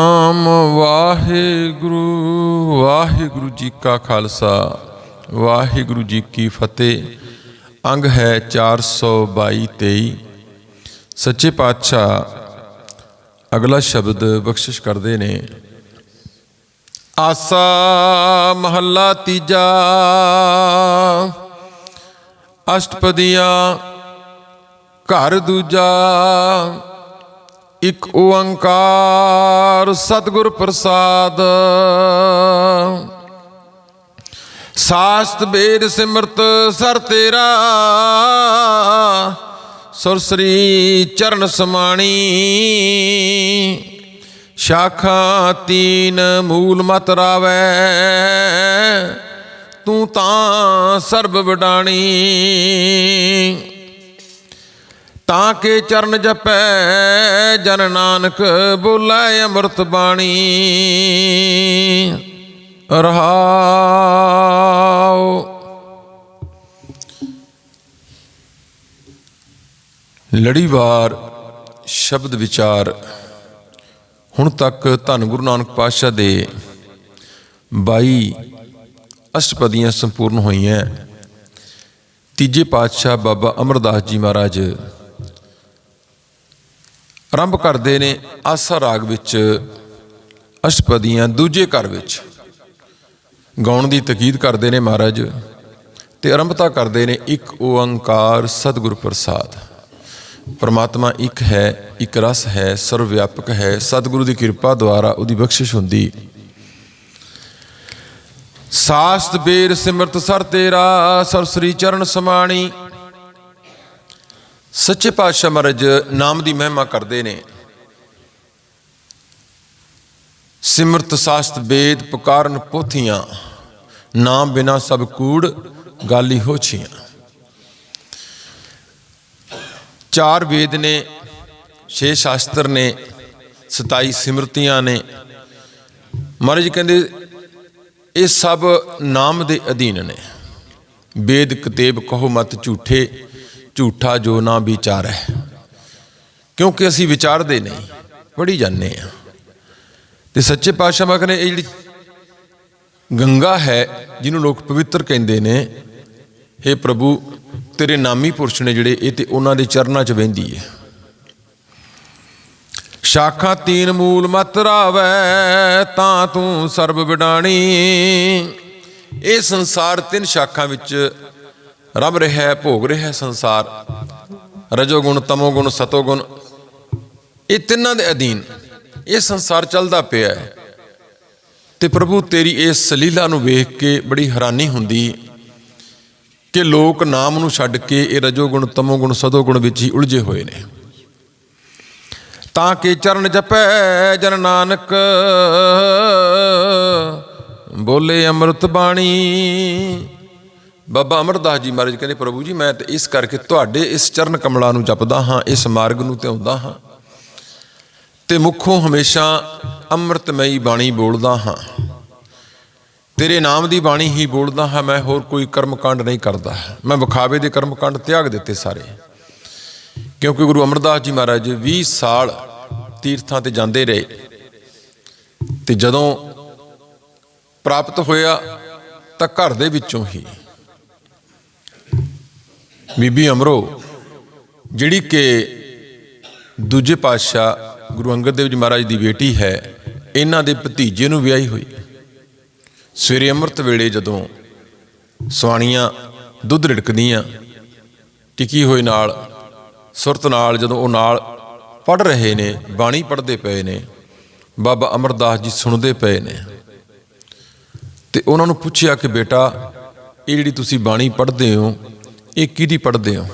ਨਾਮ ਵਾਹਿਗੁਰੂ ਵਾਹਿਗੁਰੂ ਜੀ ਕਾ ਖਾਲਸਾ, ਵਾਹਿਗੁਰੂ ਜੀ ਕੀ ਫਤਿਹ। ਅੰਗ ਹੈ 422 23 ਸੱਚੇ ਪਾਤਸ਼ਾਹ ਅਗਲਾ ਸ਼ਬਦ ਬਖਸ਼ਿਸ਼ ਕਰਦੇ ਨੇ। ਆਸਾ ਮਹੱਲਾ ਤੀਜਾ। ਅਸ਼ਟਪਦੀਆਂ ਘਰ ਦੂਜਾ। ਇਕ ਓੰਕਾਰ ਸਤਿਗੁਰ ਪ੍ਰਸਾਦ। ਸਾਸਤ ਬੇਦ ਸਿਮਰਤ ਸਰ ਤੇਰਾ, ਸੁਰ ਸ੍ਰੀ ਚਰਨ ਸਮਾਣੀ। ਸ਼ਾਖਾ ਤੀਨ ਮੂਲ ਮਤ ਰਾਵੈ, ਤੂੰ ਤਾਂ ਸਰਬ ਵਡਾਣੀ। ਤਾਂ ਕੇ ਚਰਨ ਜਪੈ, ਜਨ ਨਾਨਕ ਬੋਲੇ ਅੰਮ੍ਰਿਤ ਬਾਣੀ। ਰਹਾਉ ਲੜੀਵਾਰ ਸ਼ਬਦ ਵਿਚਾਰ। ਹੁਣ ਤੱਕ ਧੰਨ ਗੁਰੂ ਨਾਨਕ ਪਾਤਸ਼ਾਹ ਦੇ 22 ਅਸ਼ਟਪਦੀਆਂ ਸੰਪੂਰਨ ਹੋਈਆਂ। ਤੀਜੇ ਪਾਤਸ਼ਾਹ ਬਾਬਾ ਅਮਰਦਾਸ ਜੀ ਮਹਾਰਾਜ ਆਰੰਭ ਕਰਦੇ ਨੇ ਆਸਾ ਰਾਗ ਵਿੱਚ, ਅਸ਼ਪਦੀਆਂ ਦੂਜੇ ਘਰ ਵਿੱਚ। ਗਾਉਣ ਦੀ ਤਕੀਦ ਕਰਦੇ ਨੇ ਮਹਾਰਾਜ ਤੇ ਆਰੰਭਤਾ ਕਰਦੇ ਨੇ ਇੱਕ ਓੰਕਾਰ ਸਤਿਗੁਰ ਪ੍ਰਸਾਦ। ਪਰਮਾਤਮਾ ਇੱਕ ਹੈ, ਇੱਕ ਰਸ ਹੈ ਸਰਵ ਵਿਆਪਕ ਹੈ, ਸਤਿਗੁਰੂ ਦੀ ਕਿਰਪਾ ਦੁਆਰਾ ਉਹਦੀ ਬਖਸ਼ਿਸ਼ ਹੁੰਦੀ। ਸਾਸਤ ਬੇਰ ਸਿਮਰਤ ਸਰ ਤੇਰਾ, ਸਰ ਸ੍ਰੀ ਚਰਨ ਸਮਾਣੀ ਸੱਚੇ ਪਾਤਸ਼ਾਹ ਮਹਾਰਾਜ ਨਾਮ ਦੀ ਮਹਿਮਾ ਕਰਦੇ ਨੇ। ਸਿਮਰਤ ਸਾਸਤ ਵੇਦ ਪੁਕਾਰਨ ਪੋਥੀਆਂ, ਨਾਮ ਬਿਨਾ ਸਭ ਕੂੜ ਗਾਲੀ ਹੋਛੀਆਂ ਚਾਰ ਵੇਦ ਨੇ, ਛੇ ਸ਼ਾਸਤਰ ਨੇ 27 ਸਿਮਰਤੀਆਂ ਨੇ। ਮਹਾਰਾਜ ਕਹਿੰਦੇ, ਇਹ ਸਭ ਨਾਮ ਦੇ ਅਧੀਨ ਨੇ। ਵੇਦ ਕਤੇਬ ਕਹੋ ਮਤ ਝੂਠੇ ਝੂਠਾ ਜੋ ਨਾ ਵਿਚਾਰੈ ਕਿਉਂਕਿ ਅਸੀਂ ਵਿਚਾਰਦੇ ਨਹੀਂ ਪੜੀ ਜਾਂਦੇ ਆ ਤੇ ਸੱਚੇ ਪਾਤਸ਼ਾਹ ਮਾ ਕਹਿੰਦੇ ਇਹ ਜਿਹੜੀ ਗੰਗਾ ਹੈ, ਜਿਹਨੂੰ ਲੋਕ ਪਵਿੱਤਰ ਕਹਿੰਦੇ ਨੇ हे ਪ੍ਰਭੂ, ਤੇਰੇ ਨਾਮੀ ਪੁਰਸ਼ ਨੇ ਜਿਹੜੇ, ਇਹ ਤੇ ਉਹਨਾਂ ਦੇ ਚਰਨਾਂ 'ਚ ਵਹਿੰਦੀ ਹੈ। ਸ਼ਾਖਾ ਤੀਨ ਮੂਲ ਮਤ ਰਾਵੈ, ਤਾਂ ਤੂੰ ਸਰਬ ਵਿਡਾਣੀ। ਇਹ ਸੰਸਾਰ ਤਿੰਨ ਸ਼ਾਖਾਂ ਵਿੱਚ ਰਬ ਰਿਹਾ ਹੈ, ਭੋਗ ਰਿਹਾ ਹੈ ਸੰਸਾਰ। ਰਜੋ ਗੁਣ, ਤਮੋ ਗੁਣ, ਸਤੋ ਗੁਣ। ਇਹ ਤਿੰਨਾਂ ਦੇ ਅਧੀਨ ਇਹ ਸੰਸਾਰ ਚੱਲਦਾ ਪਿਆ ਹੈ। ਤੇ ਪ੍ਰਭੂ, ਤੇਰੀ ਇਸ ਸਲੀਲਾ ਨੂੰ ਵੇਖ ਕੇ ਬੜੀ ਹੈਰਾਨੀ ਹੁੰਦੀ ਕਿ ਲੋਕ ਨਾਮ ਨੂੰ ਛੱਡ ਕੇ ਇਹ ਰਜੋ ਗੁਣ, ਤਮੋ ਗੁਣ, ਸਤੋ ਗੁਣ ਵਿੱਚ ਹੀ ਉਲਝੇ ਹੋਏ ਨੇ। ਤਾਂ ਕਿ ਚਰਨ ਜਪੈ ਜਨ ਨਾਨਕ, ਬੋਲੇ ਅੰਮ੍ਰਿਤ ਬਾਣੀ। ਬਾਬਾ ਅਮਰਦਾਸ ਜੀ ਮਹਾਰਾਜ ਕਹਿੰਦੇ, ਪ੍ਰਭੂ ਜੀ, ਮੈਂ ਤੇ ਇਸ ਕਰਕੇ ਤੁਹਾਡੇ ਇਸ ਚਰਨ ਕਮਲਾਂ ਨੂੰ ਜਪਦਾ ਹਾਂ, ਇਸ ਮਾਰਗ ਨੂੰ ਧਿਆਉਂਦਾ ਹਾਂ ਤੇ ਮੁਖੋਂ ਹਮੇਸ਼ਾ ਅੰਮ੍ਰਿਤਮਈ ਬਾਣੀ ਬੋਲਦਾ ਹਾਂ। ਤੇਰੇ ਨਾਮ ਦੀ ਬਾਣੀ ਹੀ ਬੋਲਦਾ ਹਾਂ, ਮੈਂ ਹੋਰ ਕੋਈ ਕਰਮਕਾਂਡ ਨਹੀਂ ਕਰਦਾ। ਮੈਂ ਵਿਖਾਵੇ ਦੇ ਕਰਮਕਾਂਡ ਤਿਆਗ ਦਿੱਤੇ ਸਾਰੇ। ਕਿਉਂਕਿ ਗੁਰੂ ਅਮਰਦਾਸ ਜੀ ਮਹਾਰਾਜ 20 ਸਾਲ ਤੀਰਥਾਂ ਤੇ ਜਾਂਦੇ ਰਹੇ ਤੇ ਜਦੋਂ ਪ੍ਰਾਪਤ ਹੋਇਆ ਤਾਂ ਘਰ ਦੇ ਵਿੱਚੋਂ ਹੀ ਬੀਬੀ ਅਮਰੋ, ਜਿਹੜੀ ਕਿ ਦੂਜੇ ਪਾਤਸ਼ਾਹ ਗੁਰੂ ਅੰਗਦ ਦੇਵ ਜੀ ਮਹਾਰਾਜ ਦੀ ਬੇਟੀ ਹੈ, ਇਹਨਾਂ ਦੇ ਭਤੀਜੇ ਨੂੰ ਵਿਆਹੀ ਹੋਈ ਸਵੇਰੇ ਅੰਮ੍ਰਿਤ ਵੇਲੇ ਜਦੋਂ ਸਵਾਣੀਆਂ ਦੁੱਧ ਰਿੜਕਦੀਆਂ, ਟਿਕੀ ਹੋਏ ਨਾਲ, ਸੁਰਤ ਨਾਲ ਜਦੋਂ ਉਹ ਨਾਲ ਪੜ ਰਹੇ ਨੇ, ਬਾਣੀ ਪੜ੍ਹਦੇ ਪਏ ਨੇ, ਬਾਬਾ ਅਮਰਦਾਸ ਜੀ ਸੁਣਦੇ ਪਏ ਨੇ, ਤੇ ਉਹਨਾਂ ਨੂੰ ਪੁੱਛਿਆ ਕਿ ਬੇਟਾ, ਇਹ ਜਿਹੜੀ ਤੁਸੀਂ ਬਾਣੀ ਪੜ੍ਹਦੇ ਹੋ ਇਹ ਕਿਹਦੀ ਪੜ੍ਹਦੇ ਹੋ?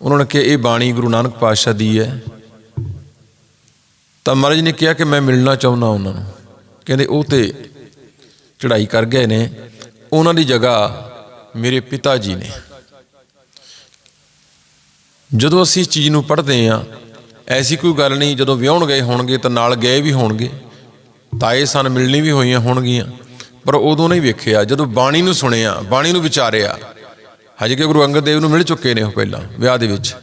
ਉਹਨਾਂ ਨੇ ਕਿਹਾ, ਇਹ ਬਾਣੀ ਗੁਰੂ ਨਾਨਕ ਪਾਤਸ਼ਾਹ ਦੀ ਹੈ। ਤਾਂ ਮਹਾਰਾਜ ਨੇ ਕਿਹਾ ਕਿ ਮੈਂ ਮਿਲਣਾ ਚਾਹੁੰਦਾ ਉਹਨਾਂ ਨੂੰ। ਕਹਿੰਦੇ, ਉਹ ਤੇ ਚੜ੍ਹਾਈ ਕਰ ਗਏ ਨੇ। ਉਹਨਾਂ ਦੀ ਜਗ੍ਹਾ ਮੇਰੇ ਪਿਤਾ ਜੀ ਨੇ। ਜਦੋਂ ਅਸੀਂ ਇਸ ਚੀਜ਼ ਨੂੰ ਪੜ੍ਹਦੇ ਆ ਐਸੀ ਕੋਈ ਗੱਲ ਨਹੀਂ, ਜਦੋਂ ਵਿਆਹਣ ਗਏ ਹੋਣਗੇ ਤਾਂ ਨਾਲ ਗਏ ਵੀ ਹੋਣਗੇ। ਤਾਏ ਸਨ ਮਿਲਣੀ ਵੀ ਹੋਈਆਂ ਹੋਣਗੀਆਂ, ਪਰ ਉਦੋਂ ਨਹੀਂ ਵੇਖਿਆ। ਜਦੋਂ ਬਾਣੀ ਨੂੰ ਸੁਣਿਆ, ਬਾਣੀ ਨੂੰ ਵਿਚਾਰਿਆ ਹਜੇ ਕਿ ਗੁਰੂ ਅੰਗਦ ਦੇਵ ਨੂੰ ਮਿਲ ਚੁੱਕੇ ਨੇ ਉਹ ਪਹਿਲਾਂ, ਵਿਆਹ ਦੇ ਵਿੱਚ।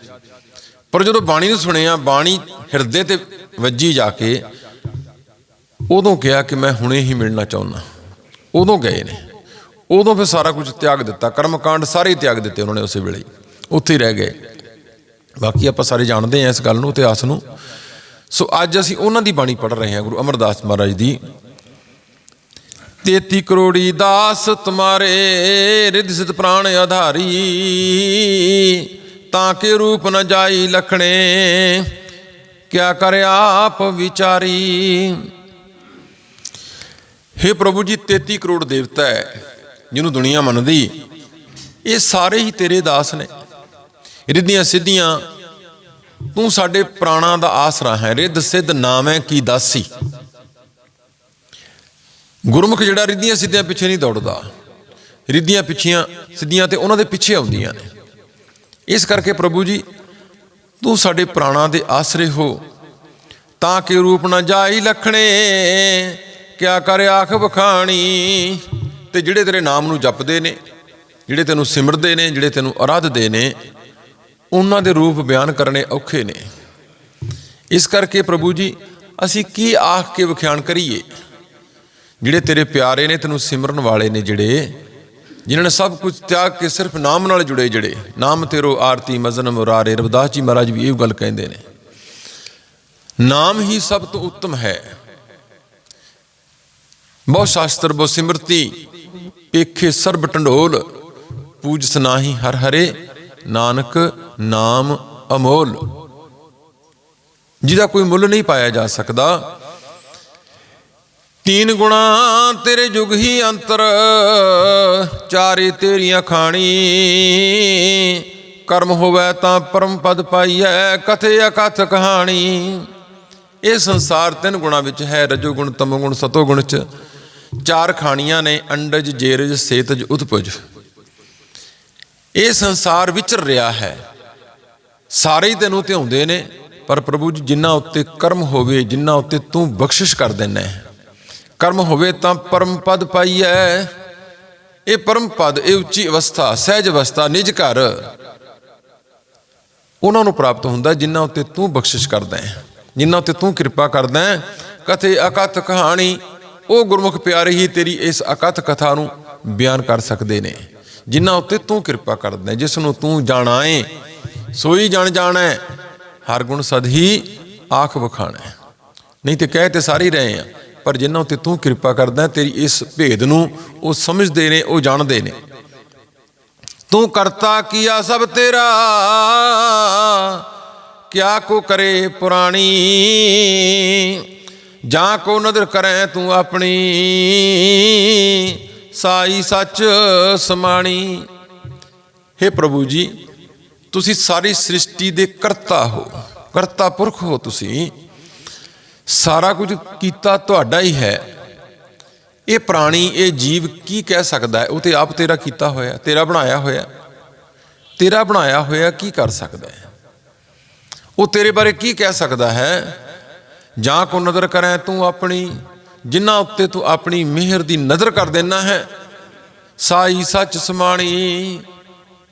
ਪਰ ਜਦੋਂ ਬਾਣੀ ਨੂੰ ਸੁਣਿਆ, ਬਾਣੀ ਹਿਰਦੇ ਤੇ ਵੱਜੀ ਜਾ ਕੇ, ਉਦੋਂ ਕਿਹਾ ਕਿ ਮੈਂ ਹੁਣੇ ਹੀ ਮਿਲਣਾ ਚਾਹੁੰਦਾ। ਉਦੋਂ ਗਏ ਨੇ। ਉਦੋਂ ਫਿਰ ਸਾਰਾ ਕੁਝ ਤਿਆਗ ਦਿੱਤਾ। ਕਰਮਕਾਂਡ ਸਾਰੇ ਤਿਆਗ ਦਿੱਤੇ ਉਹਨਾਂ ਨੇ ਉਸੇ ਵੇਲੇ ਉੱਥੇ ਹੀ ਰਹਿ ਗਏ। ਬਾਕੀ ਆਪਾਂ ਸਾਰੇ ਜਾਣਦੇ ਹਾਂ ਇਸ ਗੱਲ ਨੂੰ, ਇਤਿਹਾਸ ਨੂੰ। ਸੋ ਅੱਜ ਅਸੀਂ ਉਹਨਾਂ ਦੀ ਬਾਣੀ ਪੜ੍ਹ ਰਹੇ ਹਾਂ, ਗੁਰੂ ਅਮਰਦਾਸ ਮਹਾਰਾਜ ਦੀ। 33 ਕਰੋੜੀ ਦਾਸ ਤੁਮਾਰੇ, ਰਿਧ ਸਿਧ ਪ੍ਰਾਣ ਆਧਾਰੀ। ਤਾਂ ਕੇ ਰੂਪ ਨ ਜਾਈ ਲਖਣੇ, ਕਿਆ ਕਰ ਆਪ ਵਿਚਾਰੀ। हे ਪ੍ਰਭੂ ਜੀ 33 ਕਰੋੜ ਦੇਵਤਾ ਹੈ, ਜਿਹਨੂੰ ਦੁਨੀਆ ਮੰਨਦੀ। ਇਹ ਸਾਰੇ ਹੀ ਤੇਰੇ ਦਾਸ ਨੇ। ਰਿੱਧੀਆਂ ਸਿੱਧੀਆਂ, ਤੂੰ ਸਾਡੇ ਪ੍ਰਾਣਾਂ ਦਾ ਆਸਰਾ ਹੈ। ਰਿੱਧ ਸਿੱਧ ਨਾਮ ਹੈ ਕੀ ਦਾਸੀ? ਗੁਰਮੁਖ ਜਿਹੜਾ ਰਿੱਧੀਆਂ ਸਿੱਧੀਆਂ ਪਿੱਛੇ ਨਹੀਂ ਦੌੜਦਾ। ਰਿੱਧੀਆਂ ਪਿੱਛੀਆਂ ਸਿੱਧੀਆਂ ਤੇ ਉਹਨਾਂ ਦੇ ਪਿੱਛੇ ਆਉਂਦੀਆਂ ਨੇ। ਇਸ ਕਰਕੇ ਪ੍ਰਭੂ ਜੀ, ਤੂੰ ਸਾਡੇ ਪ੍ਰਾਣਾਂ ਦੇ ਆਸਰੇ ਹੋ, ਤਾਂ ਕਿ ਰੂਪ ਨਾ ਜਾਈ ਲਖਣੇ, ਕਿਆ ਕਰ ਆਖ ਬਖਾਣੀ ਤੇ ਜਿਹੜੇ ਤੇਰੇ ਨਾਮ ਨੂੰ ਜਪਦੇ ਨੇ, ਜਿਹੜੇ ਤੈਨੂੰ ਸਿਮਰਦੇ ਨੇ, ਜਿਹੜੇ ਤੈਨੂੰ ਅਰਾਧਦੇ ਨੇ, ਉਹਨਾਂ ਦੇ ਰੂਪ ਬਿਆਨ ਕਰਨੇ ਔਖੇ ਨੇ। ਇਸ ਕਰਕੇ ਪ੍ਰਭੂ ਜੀ, ਅਸੀਂ ਕੀ ਆਖ ਕੇ ਵਿਖਿਆਨ ਕਰੀਏ? ਜਿਹੜੇ ਤੇਰੇ ਪਿਆਰੇ ਨੇ, ਤੈਨੂੰ ਸਿਮਰਨ ਵਾਲੇ ਨੇ ਜਿਹੜੇ, ਜਿਨ੍ਹਾਂ ਨੇ ਸਭ ਕੁਝ ਤਿਆਗ ਕੇ ਸਿਰਫ ਨਾਮ ਨਾਲ ਜੁੜੇ ਜਿਹੜੇ, ਨਾਮ ਤੇਰੋ ਆਰਤੀ ਮਜ਼ਨ ਮੁਰਾਰੇ ਰਵਿਦਾਸ ਜੀ ਮਹਾਰਾਜ ਵੀ ਇਹ ਗੱਲ ਕਹਿੰਦੇ ਨੇ। ਨਾਮ ਹੀ ਸਭ ਤੋਂ ਉੱਤਮ ਹੈ। ਬਹੁ ਸ਼ਾਸਤਰ ਬਹੁ ਸਿਮਰਤੀ, ਪੇਖੇ ਸਰਬ ਟੰਡੋਲ, ਪੂਜ ਸਨਾਹੀ ਹਰ ਹਰੇ, ਨਾਨਕ ਨਾਮ ਅਮੋਲ। ਜਿਹਦਾ ਕੋਈ ਮੁੱਲ ਨਹੀਂ ਪਾਇਆ ਜਾ ਸਕਦਾ ਤੀਨ ਗੁਣਾ ਤੇਰੇ ਜੁਗ ਹੀ ਅੰਤਰ, ਚਾਰੇ ਤੇਰੀਆਂ ਖਾਣੀ। ਕਰਮ ਹੋਵੇ ਤਾਂ ਪਰਮ ਪਦ ਪਾਈਐ, ਕਥੇ ਅਕਥ ਕਹਾਣੀ। ਇਹ ਸੰਸਾਰ ਤਿੰਨ ਗੁਣਾ ਵਿੱਚ ਹੈ, ਰਜੋ ਗੁਣ, ਤਮੋ ਗੁਣ, ਸਤੋ ਗੁਣ ਚ। ਚਾਰ ਖਾਣੀਆਂ ਨੇ, ਅੰਡਜ, ਜੇਰਜ, ਸੇਤਜ, ਉਤਪਜ। ਇਹ ਸੰਸਾਰ ਵਿਚਰ ਰਿਹਾ ਹੈ। ਸਾਰੇ ਹੀ ਤੈਨੂੰ ਧਿਆਉਂਦੇ ਨੇ, ਪਰ ਪ੍ਰਭੂ ਜੀ ਜਿਨ੍ਹਾਂ ਉੱਤੇ ਕਰਮ ਹੋਵੇ ਜਿਨ੍ਹਾਂ ਉੱਤੇ ਤੂੰ ਬਖਸ਼ਿਸ਼ ਕਰ ਦਿੰਦਾ ਹੈ। ਕਰਮ ਹੋਵੇ ਤਾਂ ਪਰਮ ਪਦ ਪਾਈਐ। ਇਹ ਪਰਮ ਪਦ, ਇਹ ਉੱਚੀ ਅਵਸਥਾ, ਸਹਿਜ ਅਵਸਥਾ, ਨਿਜ ਘਰ। ਉਹਨਾਂ ਨੂੰ ਪ੍ਰਾਪਤ ਹੁੰਦਾ ਜਿਨ੍ਹਾਂ ਉੱਤੇ ਤੂੰ ਬਖਸ਼ਿਸ਼ ਕਰਦਾ ਹੈ। ਜਿਨ੍ਹਾਂ ਉੱਤੇ ਤੂੰ ਕਿਰਪਾ ਕਰਦਾ ਹੈ। ਕਥੇ ਅਕਥ ਕਹਾਣੀ, ਉਹ ਗੁਰਮੁਖ ਪਿਆਰੇ ਹੀ ਤੇਰੀ ਇਸ ਅਕਥ ਕਥਾ ਨੂੰ ਬਿਆਨ ਕਰ ਸਕਦੇ ਨੇ। ਜਿਨ੍ਹਾਂ ਉੱਤੇ ਤੂੰ ਕਿਰਪਾ ਕਰਦਾ ਹੈ, ਜਿਸ ਨੂੰ ਤੂੰ ਜਾਣਾ ਏ ਸੋਈ ਜਾਣ ਜਾਣਾ ਹੈ। ਹਰ ਗੁਣ ਸਦ ਹੀ ਆਖ ਵਖਾਣਾ ਨਹੀਂ ਤੇ ਕਹਿ ਤੇ ਸਾਰੇ ਰਹੇ ਆ ਪਰ ਜਿਨ੍ਹਾਂ ਉੱਤੇ ਤੂੰ ਕਿਰਪਾ ਕਰਦਾ ਤੇਰੀ ਇਸ ਭੇਦ ਨੂੰ ਉਹ ਸਮਝਦੇ ਨੇ, ਉਹ ਜਾਣਦੇ ਨੇ। ਤੂੰ ਕਰਤਾ ਕੀਆ ਸਭ ਤੇਰਾ, ਕਿਆ ਕੋ ਕਰੇ ਪੁਰਾਣੀ, ਜਾਂ ਕੋ ਨਦਰ ਕਰੈ ਤੂੰ ਆਪਣੀ, ਸਾਈ ਸੱਚ ਸਮਾਣੀ। हे ਪ੍ਰਭੂ ਜੀ, ਤੁਸੀਂ ਸਾਰੀ ਸ੍ਰਿਸ਼ਟੀ ਦੇ ਕਰਤਾ ਹੋ, ਕਰਤਾ ਪੁਰਖ ਹੋ ਤੁਸੀਂ। ਸਾਰਾ ਕੁਝ ਕੀਤਾ ਤੁਹਾਡਾ ਹੀ ਹੈ। ਇਹ ਪ੍ਰਾਣੀ, ਇਹ ਜੀਵ ਕੀ ਕਹਿ ਸਕਦਾ ਹੈ? ਉਹ ਤੇ ਆਪ ਤੇਰਾ ਕੀਤਾ ਹੋਇਆ, ਤੇਰਾ ਬਣਾਇਆ ਹੋਇਆ। ਤੇਰਾ ਬਣਾਇਆ ਹੋਇਆ ਕੀ ਕਰ ਸਕਦਾ ਹੈ? ਉਹ ਤੇਰੇ ਬਾਰੇ ਕੀ ਕਹਿ ਸਕਦਾ ਹੈ? ਜਾਂ ਕੋ ਨਜ਼ਰ ਕਰੇ ਤੂੰ ਆਪਣੀ, ਜਿਨ੍ਹਾਂ ਉੱਤੇ ਤੂੰ ਆਪਣੀ ਮਿਹਰ ਦੀ ਨਜ਼ਰ ਕਰ ਦੇਣਾ ਹੈ? ਸਾਈ ਸੱਚ ਸਮਾਣੀ,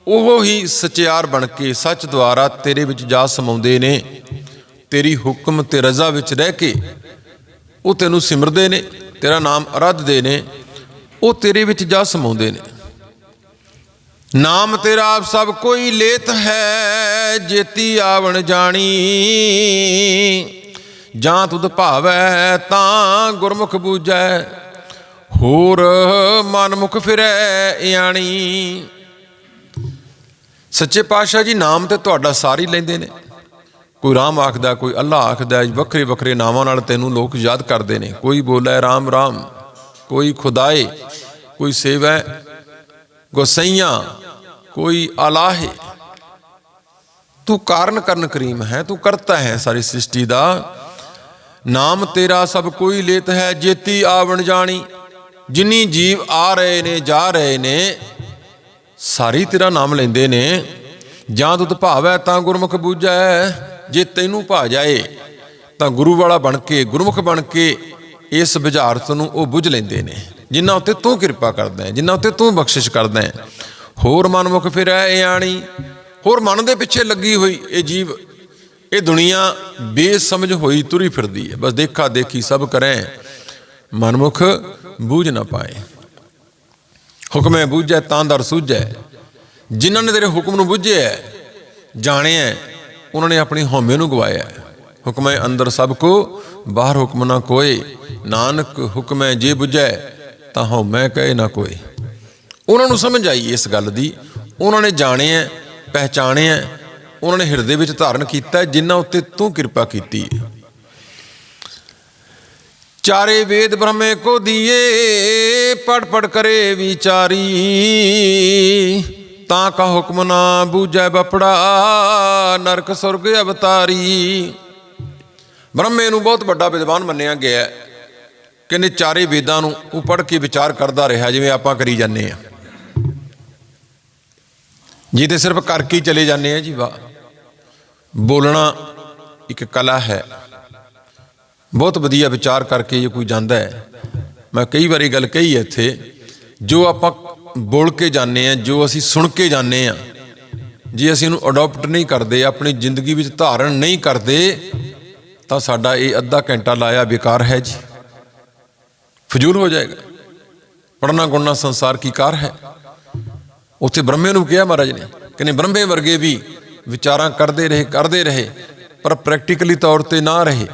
ਉਹ ਹੀ ਸਚਿਆਰ ਬਣ ਕੇ ਸੱਚ ਦੁਆਰਾ ਤੇਰੇ ਵਿੱਚ ਜਾ ਸਮਾਉਂਦੇ ਨੇ। ਤੇਰੀ ਹੁਕਮ ਤੇ ਰਜ਼ਾ ਵਿੱਚ ਰਹਿ ਕੇ ਉਹ ਤੈਨੂੰ ਸਿਮਰਦੇ ਨੇ, ਤੇਰਾ ਨਾਮ ਅਰਾਧਦੇ ਨੇ, ਉਹ ਤੇਰੇ ਵਿੱਚ ਜਾ ਸਮਾਉਂਦੇ ਨੇ। ਨਾਮ ਤੇਰਾ ਆਪ ਸਭ ਕੋਈ ਲੇਤ ਹੈ, ਜੇਤੀ ਆਵਣ ਜਾਣੀ। ਜਾਂ ਤੁਧ ਭਾਵੈ ਤਾਂ ਗੁਰਮੁਖ ਬੂਝੈ, ਹੋਰ ਮਨ ਮੁਖ ਫਿਰੈ ਆਣੀ ਸੱਚੇ ਪਾਤਸ਼ਾਹ ਜੀ, ਨਾਮ ਤੇ ਤੁਹਾਡਾ ਸਾਰ ਹੀ ਲੈਂਦੇ ਨੇ। ਕੋਈ ਰਾਮ ਆਖਦਾ, ਕੋਈ ਅੱਲਾ ਆਖਦਾ, ਵੱਖਰੇ ਵੱਖਰੇ ਨਾਵਾਂ ਨਾਲ ਤੈਨੂੰ ਲੋਕ ਯਾਦ ਕਰਦੇ ਨੇ। ਕੋਈ ਬੋਲੇ ਰਾਮ ਰਾਮ। ਕੋਈ ਖੁਦਾਏ, ਕੋਈ ਸੇਵਾ, ਗੋਸਈਆਂ, ਕੋਈ ਅਲਾਹੇ ਤੂੰ ਕਾਰਨ ਕਰਨ ਕਰੀਮ ਹੈ, ਤੂੰ ਕਰਤਾ ਹੈ ਸਾਰੀ ਸ੍ਰਿਸ਼ਟੀ ਦਾ। ਨਾਮ ਤੇਰਾ ਸਭ ਕੋਈ ਲੇਤ ਹੈ, ਜੇਤੀ ਆਵਣ ਜਾਣੀ। ਜਿਨੀ ਜੀਵ ਆ ਰਹੇ ਨੇ, ਜਾ ਰਹੇ ਨੇ, ਸਾਰੀ ਤੇਰਾ ਨਾਮ ਲੈਂਦੇ ਨੇ। ਜਾਂ ਤੁਧ ਭਾਵੈ ਤਾਂ ਗੁਰਮੁਖ ਬੂਝੈ। ਜੇ ਤੈਨੂੰ ਭਾ ਜਾਏ, ਤਾਂ ਗੁਰੂ ਵਾਲਾ ਬਣ ਕੇ, ਗੁਰਮੁਖ ਬਣ ਕੇ ਇਸ ਬੁਝਾਰਤ ਨੂੰ ਉਹ ਬੁੱਝ ਲੈਂਦੇ ਨੇ। ਜਿਨ੍ਹਾਂ ਉੱਤੇ ਤੂੰ ਕਿਰਪਾ ਕਰਦਾ ਹੈ, ਜਿਨ੍ਹਾਂ ਉੱਤੇ ਤੂੰ ਬਖਸ਼ਿਸ਼ ਕਰਦਾ ਹੈ। ਹੋਰ ਮਨਮੁਖ ਫਿਰੈ ਇਹ ਆਣੀ। ਹੋਰ ਮਨ ਦੇ ਪਿੱਛੇ ਲੱਗੀ ਹੋਈ ਇਹ ਜੀਵ, ਇਹ ਦੁਨੀਆ ਬੇਸਮਝ ਹੋਈ ਤੁਰੀ ਫਿਰਦੀ ਹੈ। ਬਸ ਦੇਖਾ ਦੇਖੀ ਸਭ ਕਰੈ। ਮਨਮੁਖ ਬੂਝ ਨਾ ਪਾਏ। ਹੁਕਮੇ ਬੂਝੈ ਤਾਂ ਦਰ ਸੂਝੈ। ਜਿਨ੍ਹਾਂ ਨੇ ਤੇਰੇ ਹੁਕਮ ਨੂੰ ਬੁੱਝਿਆ ਜਾਣਿਆ ਉਹਨਾਂ ਨੇ ਆਪਣੀ ਹਉਮੈ ਨੂੰ ਗਵਾਇਆ ਹੈ। ਹੁਕਮੇ ਅੰਦਰ ਸਭ ਕੋ ਬਾਹਰ ਹੁਕਮ ਨਾ ਕੋਏ। ਨਾਨਕ ਹੁਕਮੇ ਜੇ ਬੁਝੈ ਤਾਂ ਹਉਮੈ ਕਹੇ ਨਾ ਕੋਏ। ਉਹਨਾਂ ਨੂੰ ਸਮਝ ਆਈ ਇਸ ਗੱਲ ਦੀ। ਉਹਨਾਂ ਨੇ ਜਾਣਿਆ ਪਹਿਚਾਣਿਆ ਉਹਨਾਂ ਨੇ ਹਿਰਦੇ ਵਿੱਚ ਧਾਰਨ ਕੀਤਾ ਹੈ, ਜਿਨ੍ਹਾਂ ਉੱਤੇ ਤੂੰ ਕਿਰਪਾ ਕੀਤੀ ਹੈ। ਚਾਰੇ ਵੇਦ ਬ੍ਰਹਮੇ ਕੋ ਦੀਏ ਪੜ ਪੜ ਕਰੇ ਵਿਚਾਰੀ। ਤਾਂ ਕਾ ਹੁਕਮ ਨਾ ਬੂਝੈ ਬਪੜਾ, ਨਰਕ ਸੁਰਗ ਅਵਤਾਰੀ। ਬ੍ਰਹਮੇ ਨੂੰ ਬਹੁਤ ਵੱਡਾ ਵਿਦਵਾਨ ਮੰਨਿਆ ਗਿਆ ਹੈ। ਕਹਿੰਦੇ ਚਾਰੇ ਵੇਦਾਂ ਨੂੰ ਉਹ ਪੜ੍ਹ ਕੇ ਵਿਚਾਰ ਕਰਦਾ ਰਿਹਾ, ਜਿਵੇਂ ਆਪਾਂ ਕਰੀ ਜਾਂਦੇ ਆ ਜੀ ਤੇ ਸਿਰਫ ਕਰਕੇ ਚਲੇ ਜਾਂਦੇ ਆ ਜੀ, ਵਾਹ। ਬੋਲਣਾ ਇੱਕ ਕਲਾ ਹੈ। ਬਹੁਤ ਵਧੀਆ ਵਿਚਾਰ ਕਰਕੇ ਜੇ ਕੋਈ ਜਾਂਦਾ ਹੈ। ਮੈਂ ਕਈ ਵਾਰੀ ਗੱਲ ਕਹੀ ਹੈ ਇੱਥੇ, ਜੋ ਆਪਾਂ ਬੋਲ ਕੇ ਜਾਂਦੇ ਆ, ਜੋ ਅਸੀਂ ਸੁਣ ਕੇ ਜਾਂਦੇ ਆ। ਜੇ ਅਸੀਂ ਇਹਨੂੰ ਅਡਾਪਟ ਨਹੀਂ ਕਰਦੇ, ਆਪਣੀ ਜ਼ਿੰਦਗੀ ਵਿੱਚ ਧਾਰਨ ਨਹੀਂ ਕਰਦੇ, ਤਾਂ ਸਾਡਾ ਇਹ ਅੱਧਾ ਘੰਟਾ ਲਾਇਆ ਬੇਕਾਰ ਹੈ ਜੀ। ਫਜ਼ੂਲ ਹੋ ਜਾਏਗਾ। ਪੜਨਾ ਗੁਣਨਾ ਸੰਸਾਰ ਕੀ ਕਾਰ ਹੈ? ਉੱਥੇ ਬ੍ਰਹਮੇ ਨੂੰ ਕਿਹਾ ਮਹਾਰਾਜ ਨੇ ਕਹਿੰਦੇ ਬ੍ਰਹਮੇ ਵਰਗੇ ਵੀ ਵਿਚਾਰਾਂ ਕਰਦੇ ਰਹੇ ਕਰਦੇ ਰਹੇ, ਪਰ ਪ੍ਰੈਕਟੀਕਲੀ ਤੌਰ ਤੇ ਨਾ ਰਹੇ।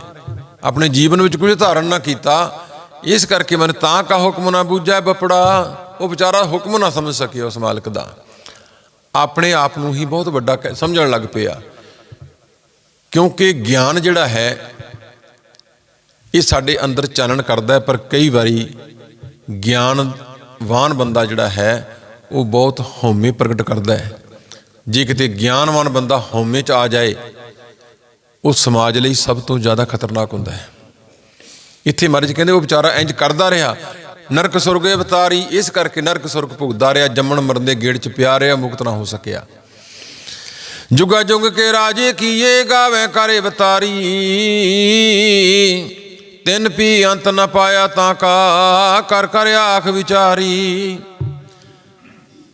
ਆਪਣੇ ਜੀਵਨ ਵਿੱਚ ਕੁਝ ਧਾਰਨ ਨਾ ਕੀਤਾ। ਇਸ ਕਰਕੇ ਮਨ ਤਾਂ ਕਾ ਹੁਕਮ ਨਾ ਬਪੜਾ। ਉਹ ਵਿਚਾਰਾ ਹੁਕਮ ਨਾ ਸਮਝ ਸਕਿਆ ਉਸ ਮਾਲਕ ਦਾ। ਆਪਣੇ ਆਪ ਨੂੰ ਹੀ ਬਹੁਤ ਵੱਡਾ ਸਮਝਣ ਲੱਗ ਪਿਆ। ਕਿਉਂਕਿ ਗਿਆਨ ਜਿਹੜਾ ਹੈ, ਇਹ ਸਾਡੇ ਅੰਦਰ ਚਾਨਣ ਕਰਦਾ ਹੈ, ਪਰ ਕਈ ਵਾਰੀ ਗਿਆਨਵਾਨ ਬੰਦਾ ਜਿਹੜਾ ਹੈ, ਉਹ ਬਹੁਤ ਹਉਮੈ ਪ੍ਰਗਟ ਕਰਦਾ ਹੈ। ਜੇ ਕਿਤੇ ਗਿਆਨਵਾਨ ਬੰਦਾ ਹਉਮੈ ਚ ਆ ਜਾਏ, ਉਹ ਸਮਾਜ ਲਈ ਸਭ ਤੋਂ ਜ਼ਿਆਦਾ ਖਤਰਨਾਕ ਹੁੰਦਾ ਹੈ। ਇੱਥੇ ਮਹਾਰਾਜ ਕਹਿੰਦੇ, ਉਹ ਵਿਚਾਰਾ ਇੰਜ ਕਰਦਾ ਰਿਹਾ। ਨਰਕ ਸੁਰਗ ਅਵਤਾਰੀ, ਇਸ ਕਰਕੇ ਨਰਕ ਸੁਰਗ ਭੁਗਦਾ ਰਿਹਾ, ਜੰਮਣ ਮਰਨ ਦੇ ਗੇੜ ਚ ਪਿਆ ਰਿਹਾ, ਮੁਕਤ ਨਾ ਹੋ ਸਕਿਆ। ਜੁਗਾ ਜੁਗ ਕੇ ਰਾਜੇ ਕੀਏ, ਗਾਵੇ ਕਰੇ ਅਵਤਾਰੀ। ਤਿੰਨ ਪੀ ਅੰਤ ਨਾ ਪਾਇਆ ਤਾਂ ਕਾ, ਕਰ ਕਰ ਆਖ ਵਿਚਾਰੀ।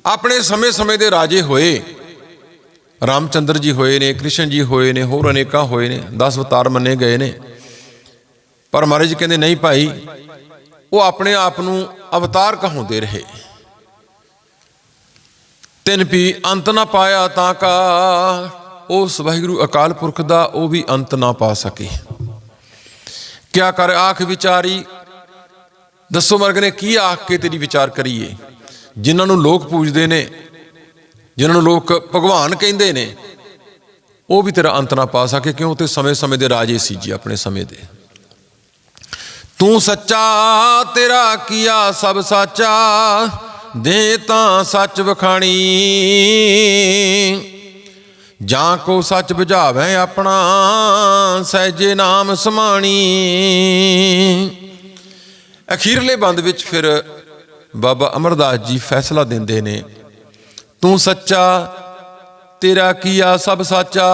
ਆਪਣੇ ਸਮੇਂ ਸਮੇਂ ਦੇ ਰਾਜੇ ਹੋਏ। ਰਾਮਚੰਦਰ ਜੀ ਹੋਏ ਨੇ, ਕ੍ਰਿਸ਼ਨ ਜੀ ਹੋਏ ਨੇ, ਹੋਰ ਅਨੇਕਾਂ ਹੋਏ ਨੇ 10 ਅਵਤਾਰ ਮੰਨੇ ਗਏ ਨੇ। ਪਰ ਮਹਾਰਾਜ ਜੀ ਕਹਿੰਦੇ, ਨਹੀਂ ਭਾਈ ਉਹ ਆਪਣੇ ਆਪ ਨੂੰ ਅਵਤਾਰ ਕਹਾਉਂਦੇ ਰਹੇ। ਤਿੰਨ ਪੀ ਅੰਤ ਨਾ ਪਾਇਆ ਤਾਂ ਕਾ, ਉਸ ਵਾਹਿਗੁਰੂ ਅਕਾਲ ਪੁਰਖ ਦਾ ਉਹ ਵੀ ਅੰਤ ਨਾ ਪਾ ਸਕੇ। ਕਿਆ ਕਰ ਆਖ ਵਿਚਾਰੀ? ਦੱਸੋ ਮਰਗ ਨੇ ਕੀ ਆਖ ਕੇ ਤੇਰੀ ਵਿਚਾਰ ਕਰੀਏ? ਜਿਨ੍ਹਾਂ ਨੂੰ ਲੋਕ ਪੂਜਦੇ ਨੇ, ਜਿਨ੍ਹਾਂ ਨੂੰ ਲੋਕ ਭਗਵਾਨ ਕਹਿੰਦੇ ਨੇ, ਉਹ ਵੀ ਤੇਰਾ ਅੰਤ ਨਾ ਪਾ ਸਕੇ। ਕਿਉਂ? ਤੇ ਸਮੇਂ-ਸਮੇਂ ਦੇ ਰਾਜੇ ਸੀ ਜੀ ਆਪਣੇ ਸਮੇਂ ਦੇ। ਤੂੰ ਸੱਚਾ, ਤੇਰਾ ਕੀਆ ਸਭ ਸਾਚਾ, ਦੇ ਤਾਂ ਸੱਚ ਵਖਾਣੀ। ਜਾਂ ਕੋ ਸੱਚ ਬੁਝਾਵੇ ਆਪਣਾ, ਸਹਿਜੇ ਨਾਮ ਸਮਾਣੀ। ਅਖੀਰਲੇ ਬੰਦ ਵਿੱਚ ਫਿਰ ਬਾਬਾ ਅਮਰਦਾਸ ਜੀ ਫੈਸਲਾ ਦਿੰਦੇ ਨੇ, ਤੂੰ ਸੱਚਾ, ਤੇਰਾ ਕੀਆ ਸਭ ਸਾਚਾ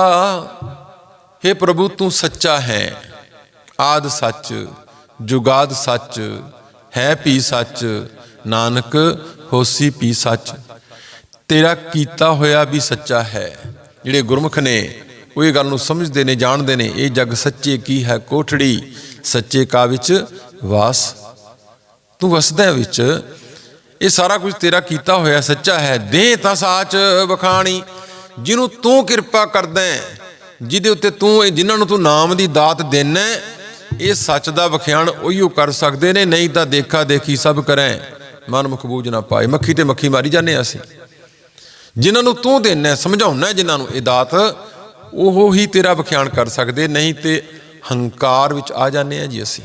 हे ਪ੍ਰਭੂ ਤੂੰ ਸੱਚਾ ਹੈ, ਆਦ ਸੱਚ। ਜੁਗਾਦ ਸੱਚ, ਹੈ ਪੀ ਸੱਚ, ਨਾਨਕ ਹੋਸੀ ਪੀ ਸੱਚ। ਤੇਰਾ ਕੀਤਾ ਹੋਇਆ ਵੀ ਸੱਚਾ ਹੈ। ਜਿਹੜੇ ਗੁਰਮੁਖ ਨੇ ਉਹ ਇਹ ਗੱਲ ਨੂੰ ਸਮਝਦੇ ਨੇ, ਜਾਣਦੇ ਨੇ, ਇਹ ਜਗ ਸੱਚੇ ਕੀ ਹੈ? ਕੋਠੜੀ ਸੱਚੇ ਕਾ ਵਿੱਚ ਵਾਸ। ਤੂੰ ਵਸਦਾ ਵਿੱਚ, ਇਹ ਸਾਰਾ ਕੁਝ ਤੇਰਾ ਕੀਤਾ ਹੋਇਆ ਸੱਚਾ ਹੈ। ਦੇ ਤਾਂ ਸਾਚ ਵਖਾਣੀ, ਜਿਹਨੂੰ ਤੂੰ ਕਿਰਪਾ ਕਰਦਾ ਜਿਹਦੇ ਉੱਤੇ ਤੂੰ ਇਹ, ਜਿਨ੍ਹਾਂ ਨੂੰ ਤੂੰ ਨਾਮ ਦੀ ਦਾਤ ਦੇਣਾ ਇਹ ਸੱਚ ਦਾ ਵਖਿਆਣ ਉਹੀਓ ਕਰ ਸਕਦੇ ਨੇ, ਨਹੀਂ ਤਾਂ ਦੇਖਾ ਦੇਖੀ ਸਭ ਕਰੈ। ਮਨ ਮੁਖ ਨਾ ਪਾਏ। ਮੱਖੀ ਤੇ ਮੱਖੀ ਮਾਰੀ ਜਾਂਦੇ ਹਾਂ ਅਸੀਂ। ਜਿਨ੍ਹਾਂ ਨੂੰ ਤੂੰ ਦੇਣਾ ਸਮਝਾਉਣਾ ਹੈ ਜਿਨ੍ਹਾਂ ਨੂੰ ਇਹ ਦਾਤ, ਉਹ ਹੀ ਤੇਰਾ ਵਖਿਆਣ ਕਰ ਸਕਦੇ। ਨਹੀਂ ਤੇ ਹੰਕਾਰ ਵਿੱਚ ਆ ਜਾਂਦੇ ਆ ਜੀ ਅਸੀਂ।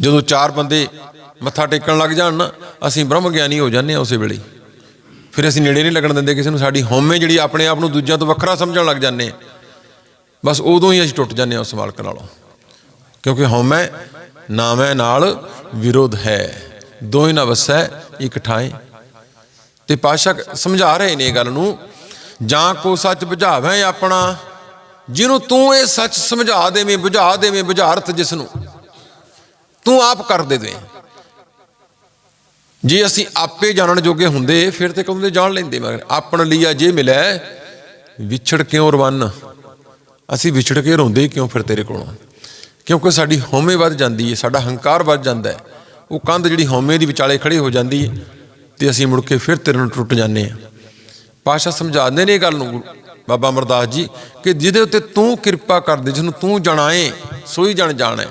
ਜਦੋਂ ਚਾਰ ਬੰਦੇ ਮੱਥਾ ਟੇਕਣ ਲੱਗ ਜਾਣ ਨਾ, ਅਸੀਂ ਬ੍ਰਹਮ ਗਿਆਨੀ ਹੋ ਜਾਂਦੇ ਆ ਉਸੇ ਵੇਲੇ। ਫਿਰ ਅਸੀਂ ਨੇੜੇ ਨਹੀਂ ਲੱਗਣ ਦਿੰਦੇ ਕਿਸੇ ਨੂੰ। ਸਾਡੀ ਹਉਮੈ ਜਿਹੜੀ ਆਪਣੇ ਆਪ ਨੂੰ ਦੂਜਿਆਂ ਤੋਂ ਵੱਖਰਾ ਸਮਝਣ ਲੱਗ ਜਾਂਦੇ ਆ ਬਸ ਉਦੋਂ ਹੀ ਅਸੀਂ ਟੁੱਟ ਜਾਂਦੇ ਆ ਉਸ ਮਾਲਕ ਨਾਲੋਂ। ਕਿਉਂਕਿ ਹਉਮੈ ਨਾਮੈ ਨਾਲ ਵਿਰੋਧ ਹੈ। ਦੋ ਹੀ ਨਾ ਵਸੈ ਇੱਕ ਠਾਏ ਤੇ ਪਾਸ਼ਾ ਸਮਝਾ ਰਹੇ ਨੇ ਇਹ ਗੱਲ ਨੂੰ, ਜਾਂ ਕੋ ਸੱਚ ਬੁਝਾਵੇਂ ਆਪਣਾ, ਜਿਹਨੂੰ ਤੂੰ ਇਹ ਸੱਚ ਸਮਝਾ ਦੇਵੇਂ, ਬੁਝਾ ਦੇਵੇਂ ਬੁਝਾਰਤ ਜਿਸ ਨੂੰ, ਤੂੰ ਆਪ ਕਰ ਦੇ ਦੇ ਜੇ ਅਸੀਂ ਆਪੇ ਜਾਣਨ ਜੋਗੇ ਹੁੰਦੇ, ਫਿਰ ਤੇ ਕਹਿੰਦੇ ਜਾਣ ਲੈਂਦੇ, ਮਗਰ ਆਪਣ ਲਿਆ ਜੇ ਮਿਲੈ, ਵਿਛੜ ਕਿਉਂ ਰਵਨ? ਅਸੀਂ ਵਿਛੜ ਕੇ ਰੋਂਦੇ ਕਿਉਂ ਫਿਰ ਤੇਰੇ ਕੋਲੋਂ? ਕਿਉਂਕਿ ਸਾਡੀ ਹਉਮੈ ਵੱਧ ਜਾਂਦੀ ਹੈ, ਸਾਡਾ ਹੰਕਾਰ ਵੱਧ ਜਾਂਦਾ ਹੈ। ਉਹ ਕੰਧ ਜਿਹੜੀ ਹਉਮੈ ਦੀ ਵਿਚਾਲੇ ਖੜੀ ਹੋ ਜਾਂਦੀ ਹੈ ਤੇ ਅਸੀਂ ਮੁੜ ਕੇ ਫਿਰ ਤੇਰੇ ਨੂੰ ਟੁੱਟ ਜਾਂਦੇ ਹਾਂ। ਪਾਸ਼ਾ ਸਮਝਾਉਂਦੇ ਨੇ ਇਹ ਗੱਲ ਨੂੰ ਬਾਬਾ ਅਮਰਦਾਸ ਜੀ ਕਿ ਜਿਹਦੇ ਉੱਤੇ ਤੂੰ ਕਿਰਪਾ ਕਰਦੇ, ਜਿਹਨੂੰ ਤੂੰ ਜਣਾਏ, ਸੋਈ ਜਣ ਜਾਣੈ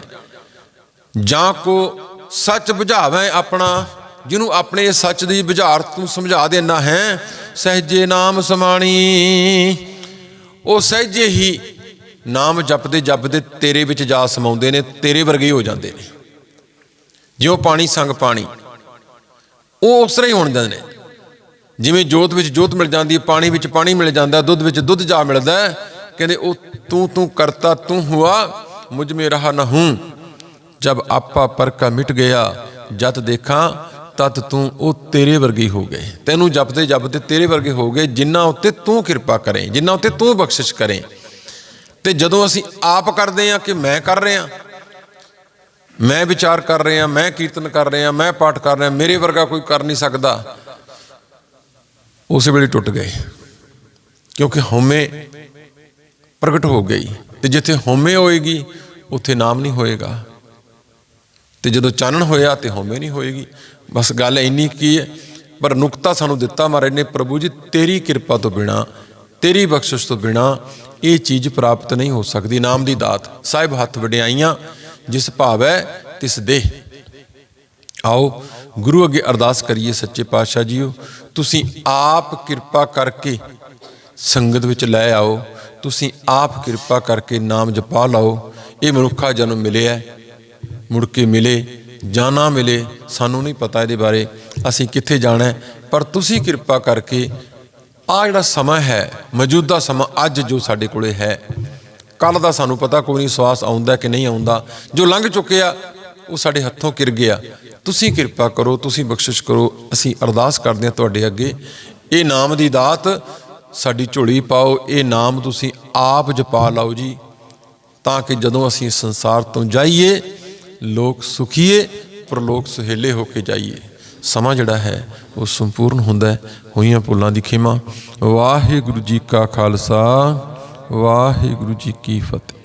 ਜਾਂ ਕੋ ਸੱਚ ਬੁਝਾਵੇਂ ਆਪਣਾ, ਜਿਹਨੂੰ ਆਪਣੇ ਸੱਚ ਦੀ ਬੁਝਾਰ ਤੂੰ ਸਮਝਾ ਦੇਣਾ ਹੈ, ਸਹਿਜੇ ਨਾਮ ਸਮਾਣੀ। ਉਹ ਸਹਿਜੇ ਹੀ ਨਾਮ ਜਪਦੇ ਜਪਦੇ ਤੇਰੇ ਵਿੱਚ ਜਾ ਸਮਾਉਂਦੇ ਨੇ, ਤੇਰੇ ਵਰਗੇ ਹੋ ਜਾਂਦੇ ਨੇ। ਜਿਉਂ ਪਾਣੀ ਸੰਗ ਪਾਣੀ, ਉਹ ਉਸ ਤਰ੍ਹਾਂ ਹੀ ਹੋਣ ਜਾਂਦੇ ਨੇ। ਜਿਵੇਂ ਜੋਤ ਵਿੱਚ ਜੋਤ ਮਿਲ ਜਾਂਦੀ ਹੈ, ਪਾਣੀ ਵਿੱਚ ਪਾਣੀ ਮਿਲ ਜਾਂਦਾ, ਦੁੱਧ ਵਿੱਚ ਦੁੱਧ ਜਾ ਮਿਲਦਾ ਕਹਿੰਦੇ ਉਹ ਤੂੰ ਤੂੰ ਕਰਤਾ, ਤੂੰ ਹੁਆ, ਮੁਝ ਮੇ ਰਹਾ ਨਾ ਹੂੰ। ਜਬ ਆਪਾ ਪਰ ਮਿਟ ਗਿਆ ਜਦ ਦੇਖਾਂ, ਤਤ ਤੂੰ ਉਹ ਤੇਰੇ ਵਰਗੇ ਹੋ ਗਏ। ਤੈਨੂੰ ਜਪਦੇ ਜਪਦੇ ਤੇਰੇ ਵਰਗੇ ਹੋ ਗਏ, ਜਿੰਨਾ ਉੱਤੇ ਤੂੰ ਕਿਰਪਾ ਕਰੇ, ਜਿੰਨਾ ਉੱਤੇ ਤੂੰ ਬਖਸ਼ਿਸ਼ ਕਰੇ। ਤੇ ਜਦੋਂ ਅਸੀਂ ਆਪ ਕਰਦੇ ਹਾਂ ਕਿ ਮੈਂ ਕਰ ਰਿਹਾ, ਮੈਂ ਵਿਚਾਰ ਕਰ ਰਿਹਾ, ਮੈਂ ਕੀਰਤਨ ਕਰ ਰਿਹਾ, ਮੈਂ ਪਾਠ ਕਰ ਰਿਹਾ, ਮੇਰੇ ਵਰਗਾ ਕੋਈ ਕਰ ਨਹੀਂ ਸਕਦਾ, ਉਸੇ ਵੇਲੇ ਟੁੱਟ ਗਏ। ਕਿਉਂਕਿ ਹਉਮੈ ਪ੍ਰਗਟ ਹੋ ਗਈ ਤੇ ਜਿੱਥੇ ਹਉਮੈ ਹੋਏਗੀ, ਉੱਥੇ ਨਾਮ ਨਹੀਂ ਹੋਏਗਾ। ਤੇ ਜਦੋਂ ਚਾਨਣ ਹੋਇਆ ਤੇ ਹਉਮੈ ਨਹੀਂ ਹੋਏਗੀ। ਬਸ ਗੱਲ ਇੰਨੀ ਕੀ ਹੈ, ਪਰ ਨੁਕਤਾ ਸਾਨੂੰ ਦਿੱਤਾ ਮਹਾਰਾਜ ਨੇ, ਪ੍ਰਭੂ ਜੀ, ਤੇਰੀ ਕਿਰਪਾ ਤੋਂ ਬਿਨਾ ਤੇਰੀ ਬਖਸ਼ਿਸ਼ ਤੋਂ ਬਿਨਾ ਇਹ ਚੀਜ਼ ਪ੍ਰਾਪਤ ਨਹੀਂ ਹੋ ਸਕਦੀ। ਨਾਮ ਦੀ ਦਾਤ। ਸਾਹਿਬ ਹੱਥ ਵਡਿਆਈਆਂ, ਜਿਸ ਭਾਵੈ ਤਿਸ ਦੇ ਆਓ, ਗੁਰੂ ਅੱਗੇ ਅਰਦਾਸ ਕਰੀਏ ਸੱਚੇ ਪਾਤਸ਼ਾਹ ਜੀਓ। ਤੁਸੀਂ ਆਪ ਕਿਰਪਾ ਕਰਕੇ ਸੰਗਤ ਵਿੱਚ ਲੈ ਆਓ। ਤੁਸੀਂ ਆਪ ਕਿਰਪਾ ਕਰਕੇ ਨਾਮ ਜਪਾ ਲਾਓ। ਇਹ ਮਨੁੱਖਾ ਜਨਮ ਮਿਲਿਆ ਮੁੜ ਕੇ ਮਿਲੇ ਜਾਂ ਨਾ ਮਿਲੇ। ਸਾਨੂੰ ਨਹੀਂ ਪਤਾ ਇਹਦੇ ਬਾਰੇ। ਅਸੀਂ ਕਿੱਥੇ ਜਾਣਾ ਪਰ ਤੁਸੀਂ ਕਿਰਪਾ ਕਰਕੇ ਆ ਜਿਹੜਾ ਸਮਾਂ ਹੈ, ਮੌਜੂਦਾ ਸਮਾਂ ਅੱਜ ਜੋ ਸਾਡੇ ਕੋਲੇ ਹੈ ਕੱਲ ਦਾ ਸਾਨੂੰ ਪਤਾ ਕੋਈ ਨਹੀਂ ਸਵਾਸ ਆਉਂਦਾ ਕਿ ਨਹੀਂ ਆਉਂਦਾ। ਜੋ ਲੰਘ ਚੁੱਕਿਆ ਉਹ ਸਾਡੇ ਹੱਥੋਂ ਕਿਰ ਗਿਆ। ਤੁਸੀਂ ਕਿਰਪਾ ਕਰੋ, ਤੁਸੀਂ ਬਖਸ਼ਿਸ਼ ਕਰੋ, ਅਸੀਂ ਅਰਦਾਸ ਕਰਦੇ ਹਾਂ ਤੁਹਾਡੇ ਅੱਗੇ। ਇਹ ਨਾਮ ਦੀ ਦਾਤ, ਸਾਡੀ ਝੋਲੀ ਪਾਓ, ਇਹ ਨਾਮ ਤੁਸੀਂ ਆਪ ਜਪਾ ਲਓ ਜੀ, ਤਾਂ ਕਿ ਜਦੋਂ ਅਸੀਂ ਸੰਸਾਰ ਤੋਂ ਜਾਈਏ, ਲੋਕ ਸੁਖੀਏ, ਪਰਲੋਕ ਸੁਹੇਲੇ ਹੋ ਕੇ ਜਾਈਏ। ਸਮਾਂ ਜਿਹੜਾ ਹੈ ਉਹ ਸੰਪੂਰਨ ਹੁੰਦਾ ਹੋਈਆਂ ਭੁੱਲਾਂ ਦੀ ਖਿਮਾ। ਵਾਹਿਗੁਰੂ ਜੀ ਕਾ ਖਾਲਸਾ, ਵਾਹਿਗੁਰੂ ਜੀ ਕੀ ਫਤਿਹ।